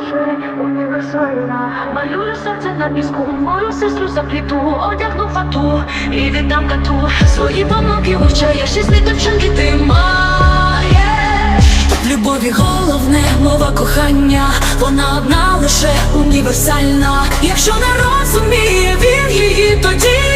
лише універсальна. Малюю серце на піску, мою сестру запліту Одягну фату і віддам кату Свої помилки вивчаєш і слід дівчинки ти маєш. Любові головне мова кохання Вона одна лише універсальна. Якщо не розуміє він її тоді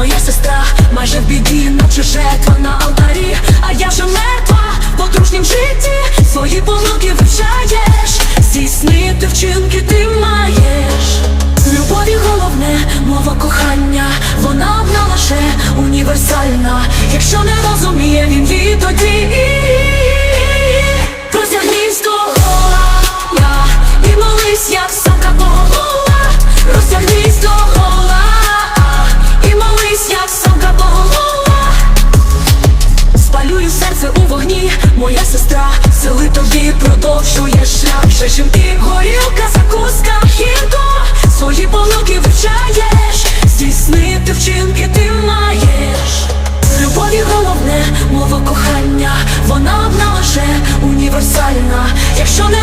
моя сестра. Майже в біді, наче жертва на алтарі, а я вже мертва в подружнім житті, свої помилки вивчаєш, здійснити вчинки ти маєш. Любові головне мова кохання, вона одна лише універсальна. Якщо не розуміє він її сили тобі продовжує шлях. Вже жінки, горілка, закуска, хінко Свої помилки вивчаєш, здійснити вчинки ти маєш. Любові головне мова кохання, вона одна лише універсальна. Якщо не